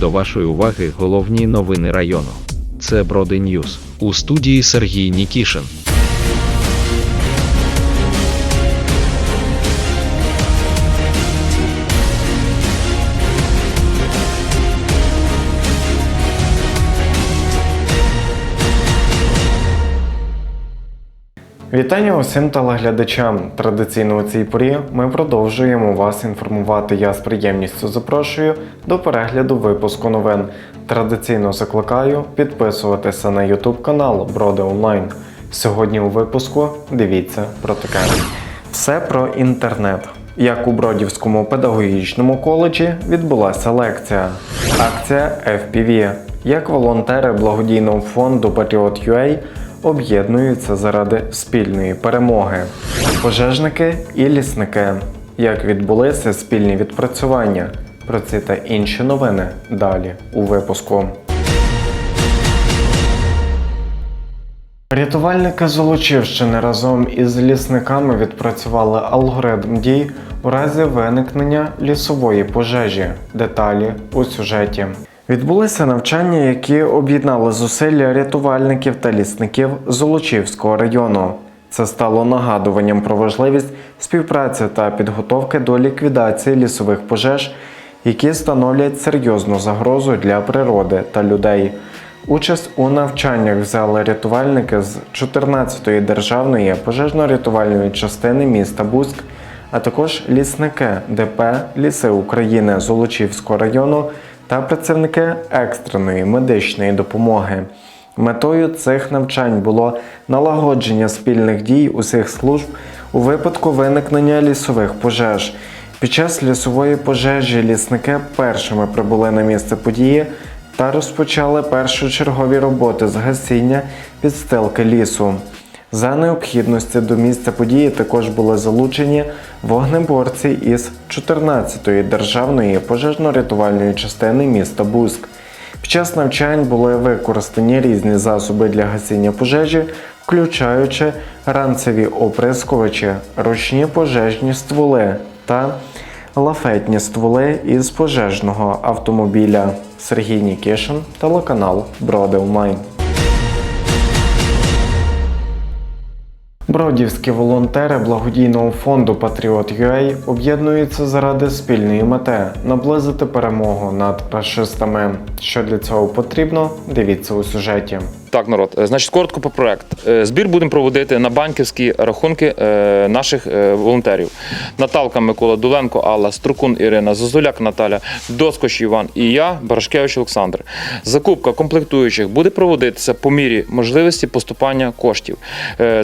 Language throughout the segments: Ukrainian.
До вашої уваги головні новини району. Це Броди Ньюз. У студії Сергій Нікішин. Вітання усім телеглядачам. Традиційно у цій порі ми продовжуємо вас інформувати. Я з приємністю запрошую до перегляду випуску новин. Традиційно закликаю підписуватися на YouTube канал Броди Онлайн. Сьогодні у випуску дивіться про таке. Все про інтернет. Як у Бродівському педагогічному коледжі відбулася лекція. Акція FPV. Як волонтери благодійного фонду Patriot.ua об'єднуються заради спільної перемоги. Пожежники і лісники. Як відбулися спільні відпрацювання. Про ці та інші новини далі у випуску. Рятувальники Золочівщини разом із лісниками відпрацювали алгоритм дій у разі виникнення лісової пожежі. Деталі у сюжеті. Відбулися навчання, які об'єднали зусилля рятувальників та лісників Золочівського району. Це стало нагадуванням про важливість співпраці та підготовки до ліквідації лісових пожеж, які становлять серйозну загрозу для природи та людей. Участь у навчаннях взяли рятувальники з 14-ї державної пожежно-рятувальної частини міста Буськ, а також лісники ДП Ліси України Золочівського району та працівники екстреної медичної допомоги. Метою цих навчань було налагодження спільних дій усіх служб у випадку виникнення лісових пожеж. Під час лісової пожежі лісники першими прибули на місце події та розпочали першочергові роботи з гасіння підстилки лісу. За необхідності до місця події також були залучені вогнеборці із 14-ї державної пожежно-рятувальної частини міста Буск. Під час навчань були використані різні засоби для гасіння пожежі, включаючи ранцеві оприскувачі, ручні пожежні стволи та лафетні стволи із пожежного автомобіля. Сергій Нікішин, телеканал Броди Онлайн. Бродівські волонтери благодійного фонду Patriot.ua об'єднуються заради спільної мети наблизити перемогу над фашистами. Що для цього потрібно? Дивіться у сюжеті. Так, народ, е, значить, коротко про проект. Е, Збір будемо проводити на банківські рахунки е, наших волонтерів. Наталка Микола Дуленко, Алла, Струкун Ірина, Зозуляк Наталя, Доскоч Іван і я, Барашкевич Олександр. Закупка комплектуючих буде проводитися по мірі можливості поступання коштів.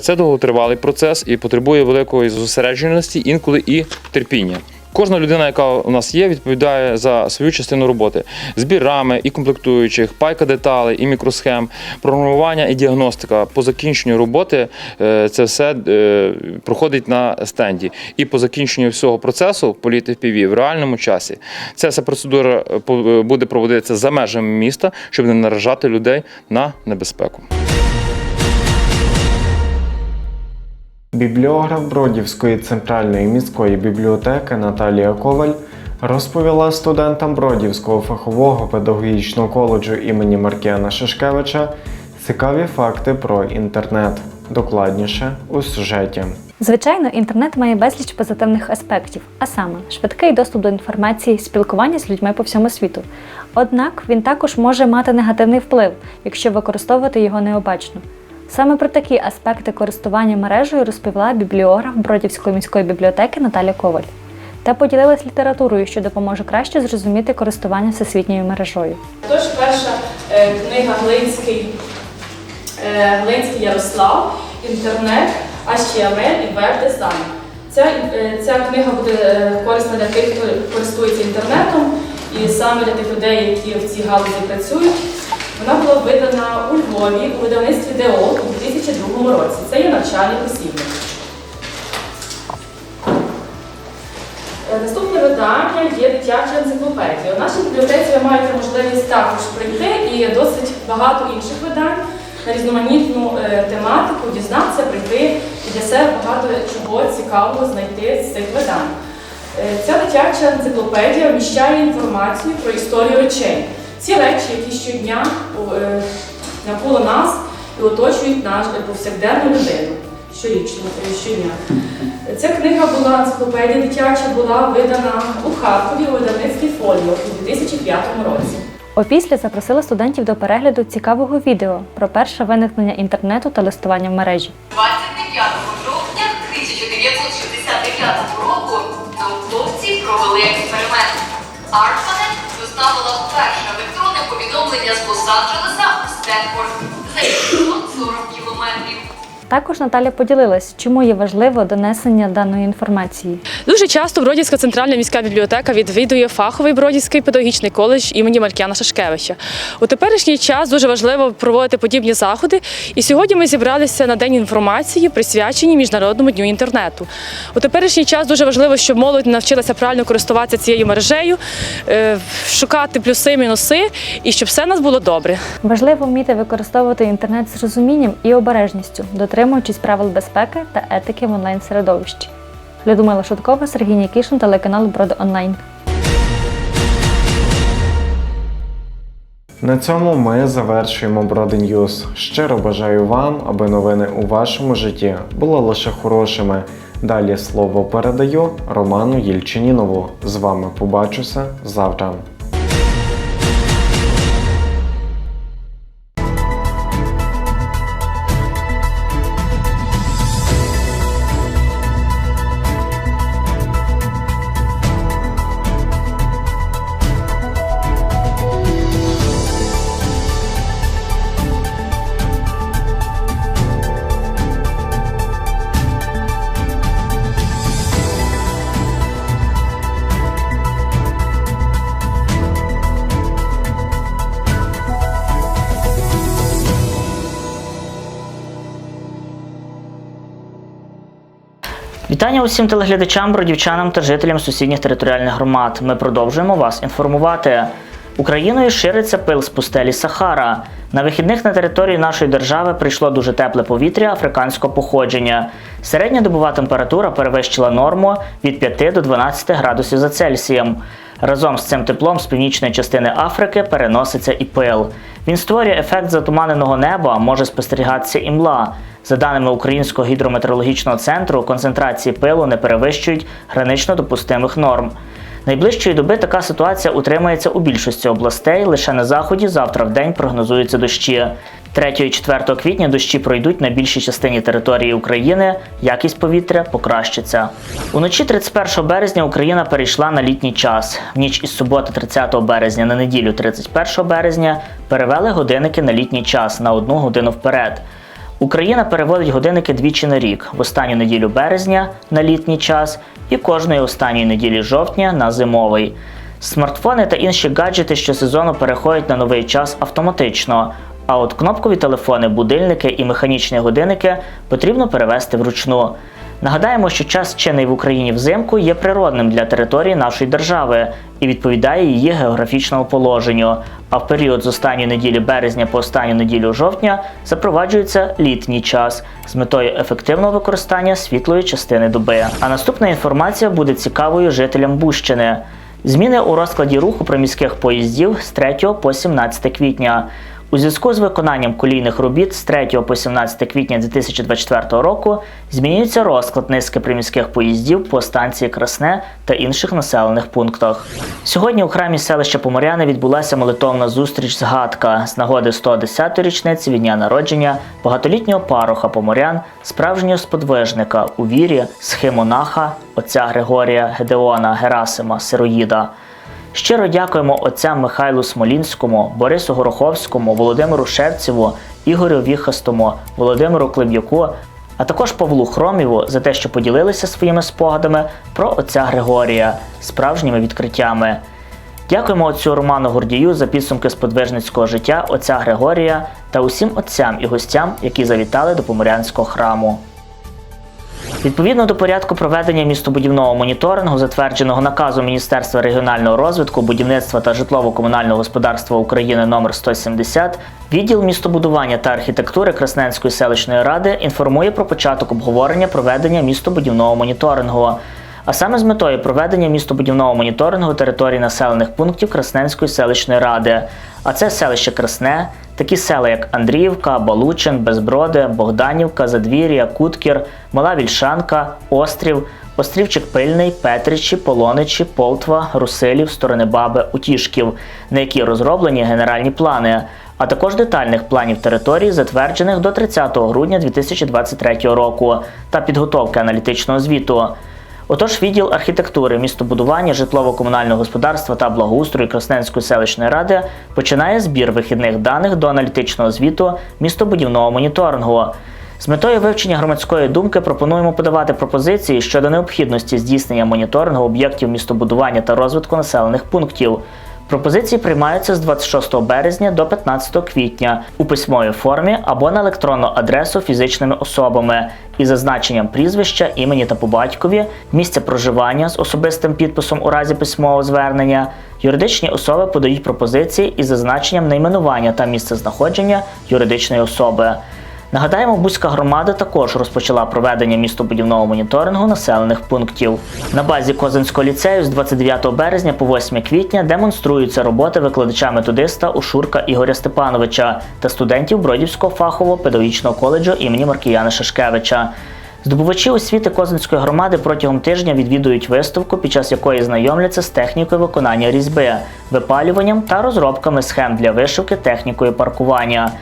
Це довготривалий процес і потребує великої зосередженості, інколи і терпіння. Кожна людина, яка у нас є, відповідає за свою частину роботи: збір рами і комплектуючих, пайка деталей і мікросхем, програмування і діагностика. По закінченню роботи е, це все е, проходить на стенді. І по закінченню всього процесу політи FPV в реальному часі. Ця вся процедура е, буде проводитися за межами міста, щоб не наражати людей на небезпеку. Бібліограф Бродівської центральної міської бібліотеки Наталія Коваль розповіла студентам Бродівського фахового педагогічного коледжу імені Маркіана Шишкевича цікаві факти про інтернет. Докладніше у сюжеті. Звичайно, інтернет має безліч позитивних аспектів, а саме швидкий доступ до інформації, спілкування з людьми по всьому світу. Однак він також може мати негативний вплив, якщо використовувати його необачно. Саме про такі аспекти користування мережею розповіла бібліограф Бродівської міської бібліотеки Наталя Коваль та поділилась літературою, що допоможе краще зрозуміти користування всесвітньою мережою. Тож перша е, книга Глинський, е, Глинський Ярослав, інтернет, HTML і веб-дизайн. Ця, е, ця книга буде корисна для тих, хто користується інтернетом, і саме для тих людей, які в цій галузі працюють. Вона була видана у Львові у видавництві ДО у 2002 році. Це є навчальний посібник. Е, Наступне видання є дитяча енциклопедія. У нашій бібліотеці ви маєте можливість також прийти і досить багато інших видань на різноманітну е, тематику, дізнатися, прийти і для себе багато чого цікавого знайти з цих видань. Е, Ця дитяча енциклопедія вміщає інформацію про історію речей. Ці речі, які щодня е, навколо нас і оточують наш повсякденну людину щорічно, е, щодня. Ця книга була енциклопедія дитяча, була видана у Харкові у видавництві фоліо у 2005 році. Опісля запросила студентів до перегляду цікавого відео про перше виникнення інтернету та листування в мережі. 29 жовтня 1969 року науковці провели експеримент. ARPANET доставила перше електронне повідомлення з Лос-Анджелеса у Стенфорд за 640 кілометрів. Також Наталя поділилась, чому є важливо донесення даної інформації. Дуже часто Бродівська центральна міська бібліотека відвідує фаховий Бродівський педагогічний коледж імені Маркіяна Шашкевича. У теперішній час дуже важливо проводити подібні заходи. І сьогодні ми зібралися на день інформації, присвячені Міжнародному дню інтернету. У теперішній час дуже важливо, щоб молодь навчилася правильно користуватися цією мережею, е, шукати плюси, мінуси, і щоб все у нас було добре. Важливо вміти використовувати інтернет з розумінням і обережністю, дотримуючись правил безпеки та етики в онлайн-середовищі. Людмила Шуткова, Сергій Нікішин, телеканал Броди Онлайн. На цьому ми завершуємо Броди Ньюз. Щиро бажаю вам, аби новини у вашому житті були лише хорошими. Далі слово передаю Роману Єльчинінову. З вами побачуся завтра. Вітання усім телеглядачам, бродівчанам та жителям сусідніх територіальних громад. Ми продовжуємо вас інформувати. Україною шириться пил з пустелі Сахара. На вихідних на території нашої держави прийшло дуже тепле повітря африканського походження. Середня добова температура перевищила норму від 5 до 12 градусів за Цельсієм. Разом з цим теплом з північної частини Африки переноситься і пил. Він створює ефект затуманеного неба, може спостерігатися і мла. За даними Українського гідрометеорологічного центру, концентрації пилу не перевищують гранично допустимих норм. Найближчої доби така ситуація утримається у більшості областей. Лише на заході завтра в день прогнозуються дощі. 3 і 4 квітня дощі пройдуть на більшій частині території України. Якість повітря покращиться. Уночі 31 березня Україна перейшла на літній час. В ніч із суботи 30 березня на неділю 31 березня перевели годинники на літній час на одну годину вперед. Україна переводить годинники двічі на рік в останню неділю березня на літній час і кожної останньої неділі жовтня на зимовий. Смартфони та інші гаджети щосезону переходять на новий час автоматично. А от кнопкові телефони, будильники і механічні годинники потрібно перевести вручну. Нагадаємо, що час чинний в Україні взимку є природним для території нашої держави і відповідає її географічному положенню. А в період з останньої неділі березня по останню неділю жовтня запроваджується літній час з метою ефективного використання світлої частини доби. А наступна інформація буде цікавою жителям Бущини. Зміни у розкладі руху приміських поїздів з 3 по 17 квітня. У зв'язку з виконанням колійних робіт з 3 по 17 квітня 2024 року змінюється розклад низки приміських поїздів по станції Красне та інших населених пунктах. Сьогодні у храмі селища Поморяни відбулася молитовна зустріч згадка з нагоди 110-ї річниці від дня народження багатолітнього пароха Поморян, справжнього сподвижника у вірі, схимонаха, отця Григорія Гедеона Герасима Сироїда. Щиро дякуємо отцям Михайлу Смолінському, Борису Гороховському, Володимиру Шевцеву, Ігорю Віхастому, Володимиру Клим'юку, а також Павлу Хроміву за те, що поділилися своїми спогадами про отця Григорія, справжніми відкриттями. Дякуємо отцю Роману Гордію за підсумки сподвижницького життя отця Григорія та усім отцям і гостям, які завітали до Поморянського храму. Відповідно до порядку проведення містобудівного моніторингу, затвердженого наказу Міністерства регіонального розвитку, будівництва та житлово-комунального господарства України номер 170, відділ містобудування та архітектури Красненської селищної ради інформує про початок обговорення проведення містобудівного моніторингу. А саме з метою проведення містобудівного моніторингу території населених пунктів Красненської селищної ради, А це селище Красне, такі села, як Андріївка, Балучин, Безброди, Богданівка, Задвір'я, Куткір, Мала Вільшанка, Острів, Острівчик Пильний, Петричі, Полоничі, Полтва, Русилів, Сторони Баби, Утішків, на які розроблені генеральні плани, а також детальних планів територій, затверджених до 30 грудня 2023 року, та підготовки аналітичного звіту. Отож, відділ архітектури, містобудування, житлово-комунального господарства та благоустрою Красненської селищної ради починає збір вихідних даних до аналітичного звіту містобудівного моніторингу. З метою вивчення громадської думки пропонуємо подавати пропозиції щодо необхідності здійснення моніторингу об'єктів містобудування та розвитку населених пунктів. Пропозиції приймаються з 26 березня до 15 квітня у письмовій формі або на електронну адресу фізичними особами із зазначенням прізвища, імені та по батькові, місця проживання з особистим підписом у разі письмового звернення. Юридичні особи подають пропозиції із зазначенням найменування та місця знаходження юридичної особи. Нагадаємо, Бузька громада також розпочала проведення містобудівного моніторингу населених пунктів. На базі Козинського ліцею з 29 березня по 8 квітня демонструються роботи викладача-методиста Ушурка Ігоря Степановича та студентів Бродівського фахового педагогічного коледжу імені Маркіяна Шашкевича. Здобувачі освіти Козинської громади протягом тижня відвідують виставку, під час якої знайомляться з технікою виконання різьби, випалюванням та розробками схем для вишивки технікою паркування.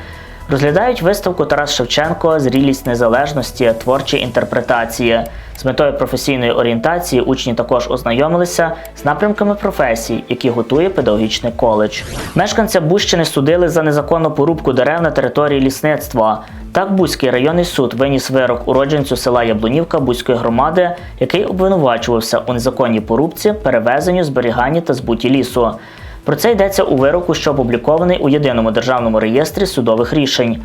Розглядають виставку Тарас Шевченко Зрілість незалежності, творчі інтерпретації. З метою професійної орієнтації учні також ознайомилися з напрямками професій, які готує педагогічний коледж. Мешканця Бущини судили за незаконну порубку дерев на території лісництва. Так Бузький районний суд виніс вирок уродженцю села Яблунівка Бузької громади, який обвинувачувався у незаконній порубці, перевезенню, зберіганні та збуті лісу. Про це йдеться у вироку, що опублікований у єдиному державному реєстрі судових рішень.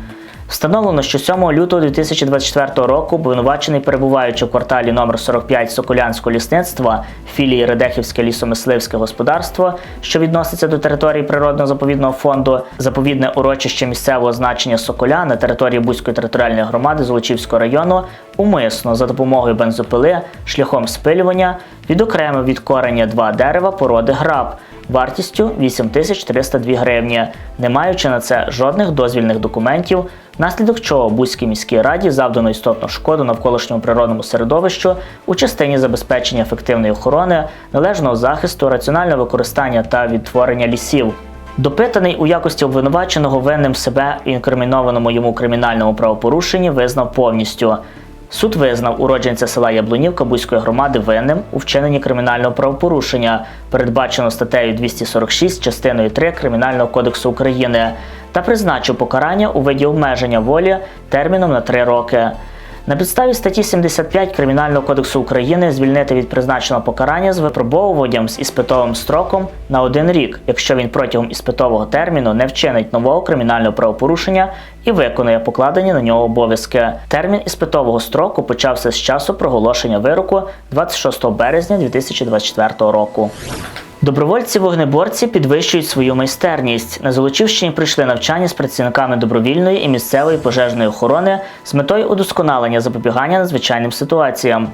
Встановлено, що 7 лютого 2024 року обвинувачений, перебуваючи в кварталі номер 45 Соколянського лісництва філії Редехівське лісомисливське господарство, що відноситься до території природного заповідного фонду, заповідне урочище місцевого значення Соколя на території Бузької територіальної громади Золочівського району, умисно за допомогою бензопили шляхом спилювання відокремив від кореня два дерева породи граб вартістю 8302 гривні, не маючи на це жодних дозвільних документів, внаслідок чого Бузькій міській раді завдано істотну шкоду навколишньому природному середовищу у частині забезпечення ефективної охорони, належного захисту, раціонального використання та відтворення лісів. Допитаний у якості обвинуваченого винним себе інкримінованому йому кримінальному правопорушенні визнав повністю. Суд визнав уродженця села Яблунівка Бузької громади винним у вчиненні кримінального правопорушення, передбачено статтею 246 частиною 3 Кримінального кодексу України, та призначив покарання у виді обмеження волі терміном на 3 роки. На підставі статті 75 Кримінального кодексу України звільнити від призначеного покарання з випробовуванням з іспитовим строком на один рік, якщо він протягом іспитового терміну не вчинить нового кримінального правопорушення і виконує покладені на нього обов'язки. Термін іспитового строку почався з часу проголошення вироку 26 березня 2024 року. Добровольці-вогнеборці підвищують свою майстерність. На Золочівщині прийшли навчання з працівниками добровільної і місцевої пожежної охорони з метою удосконалення запобігання надзвичайним ситуаціям.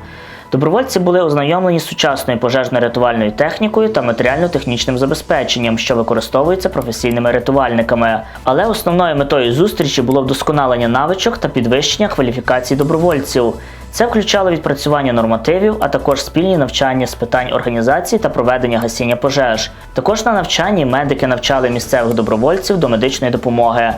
Добровольці були ознайомлені з сучасною пожежно-рятувальною технікою та матеріально-технічним забезпеченням, що використовується професійними рятувальниками. Але основною метою зустрічі було вдосконалення навичок та підвищення кваліфікації добровольців. Це включало відпрацювання нормативів, а також спільні навчання з питань організації та проведення гасіння пожеж. Також на навчанні медики навчали місцевих добровольців до медичної допомоги.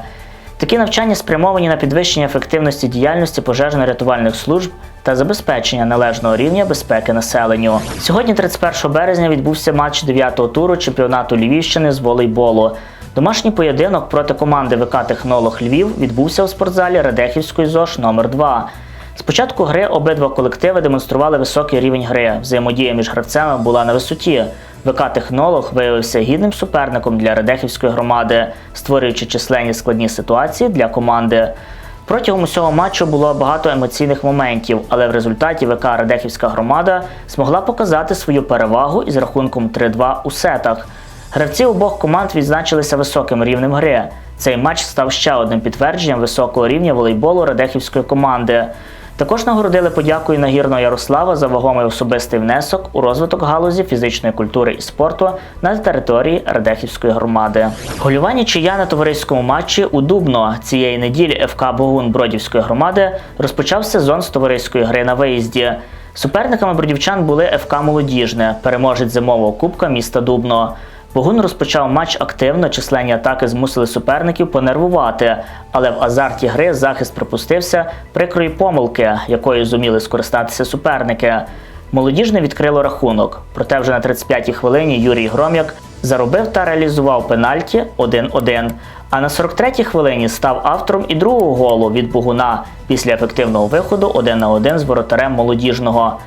Такі навчання спрямовані на підвищення ефективності діяльності пожежно-рятувальних служб та забезпечення належного рівня безпеки населенню. Сьогодні, 31 березня, відбувся матч 9-го туру чемпіонату Львівщини з волейболу. Домашній поєдинок проти команди ВК Технолог Львів відбувся у спортзалі Радехівської ЗОЖ номер 2 З початку гри обидва колективи демонстрували високий рівень гри. Взаємодія між гравцями була на висоті. ВК Технолог виявився гідним суперником для Радехівської громади, створюючи численні складні ситуації для команди. Протягом усього матчу було багато емоційних моментів, але в результаті ВК Радехівська громада змогла показати свою перевагу із рахунком 3-2 у сетах. Гравці обох команд відзначилися високим рівнем гри. Цей матч став ще одним підтвердженням високого рівня волейболу Радехівської команди. Також нагородили подякою нагірного Ярослава за вагомий особистий внесок у розвиток галузі фізичної культури і спорту на території Радехівської громади. Голювання чия на товариському матчі у Дубно цієї неділі ФК Богун Бродівської громади розпочав сезон з товариської гри на виїзді. Суперниками бродівчан були ФК Молодіжне, переможець зимового кубка міста Дубно. Богун розпочав матч активно, численні атаки змусили суперників понервувати, але в азарті гри захист припустився прикрої помилки, якою зуміли скористатися суперники. Молодіжне відкрило рахунок, проте вже на 35-й хвилині Юрій Гром'як заробив та реалізував пенальті 1-1. А на 43-й хвилині став автором і другого голу від Богуна після ефективного виходу 1 на 1 з воротарем молодіжного.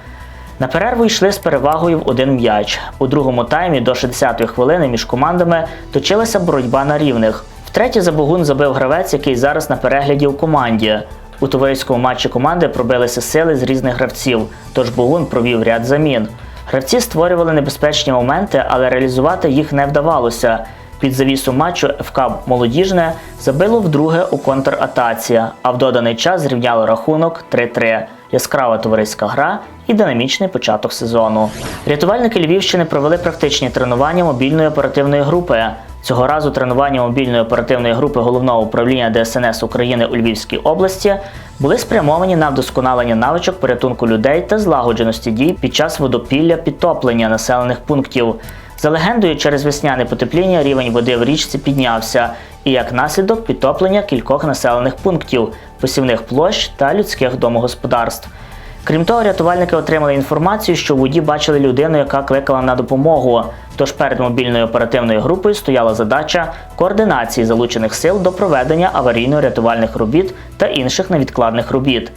На перерву йшли з перевагою в один м'яч. У другому таймі до 60-ї хвилини між командами точилася боротьба на рівних. Втретє за Богун забив гравець, який зараз на перегляді у команді. У товариському матчі команди пробилися сили з різних гравців, тож Богун провів ряд замін. Гравці створювали небезпечні моменти, але реалізувати їх не вдавалося. Під завісу матчу ФК Молодіжне забило вдруге у контратаці, а в доданий час зрівняло рахунок 3-3. Яскрава товариська гра і динамічний початок сезону. Рятувальники Львівщини провели практичні тренування мобільної оперативної групи. Цього разу тренування мобільної оперативної групи головного управління ДСНС України у Львівській області були спрямовані на вдосконалення навичок порятунку людей та злагодженості дій під час водопілля підтоплення населених пунктів. За легендою, через весняне потепління рівень води в річці піднявся, і як наслідок підтоплення кількох населених пунктів, посівних площ та людських домогосподарств. Крім того, рятувальники отримали інформацію, що в воді бачили людину, яка кликала на допомогу. Тож перед мобільною оперативною групою стояла задача координації залучених сил до проведення аварійно-рятувальних робіт та інших невідкладних робіт.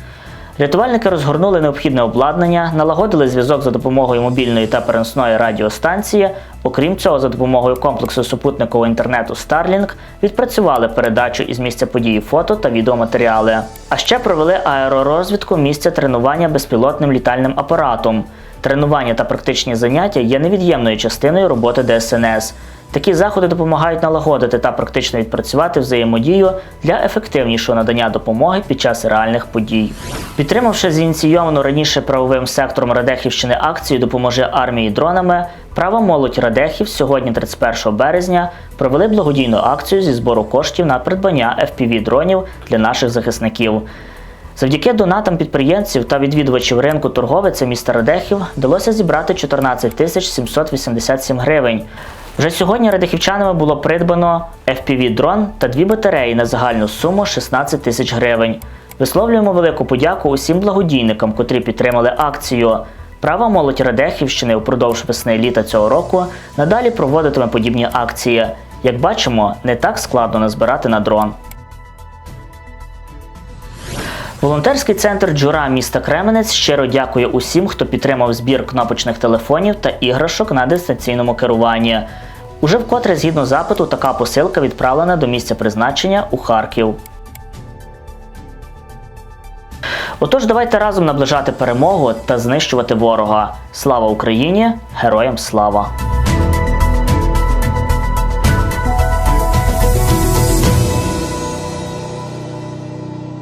Рятувальники розгорнули необхідне обладнання, налагодили зв'язок за допомогою мобільної та переносної радіостанції. Окрім цього, за допомогою комплексу супутникового інтернету Starlink відпрацювали передачу із місця події фото та відеоматеріали. А ще провели аеророзвідку місця тренування безпілотним літальним апаратом. Тренування та практичні заняття є невід'ємною частиною роботи ДСНС. Такі заходи допомагають налагодити та практично відпрацювати взаємодію для ефективнішого надання допомоги під час реальних подій. Підтримавши зініційовану раніше правовим сектором Радехівщини акцію Допоможи армії дронами, права молодь Радехів сьогодні, 31 березня, провели благодійну акцію зі збору коштів на придбання fpv дронів для наших захисників. Завдяки донатам підприємців та відвідувачів ринку торговиця міста Радехів вдалося зібрати 14 тисяч 787 гривень. Вже сьогодні радихівчанами було придбано FPV-дрон та дві батареї на загальну суму 16 тисяч гривень. Висловлюємо велику подяку усім благодійникам, котрі підтримали акцію. Права молодь Радехівщини впродовж весни літа цього року надалі проводитиме подібні акції. Як бачимо, не так складно назбирати на дрон. Волонтерський центр Джура міста Кременець щиро дякує усім, хто підтримав збір кнопочних телефонів та іграшок на дистанційному керуванні. Уже вкотре, згідно запиту, така посилка відправлена до місця призначення у Харків. Отож, давайте разом наближати перемогу та знищувати ворога. Слава Україні! Героям слава!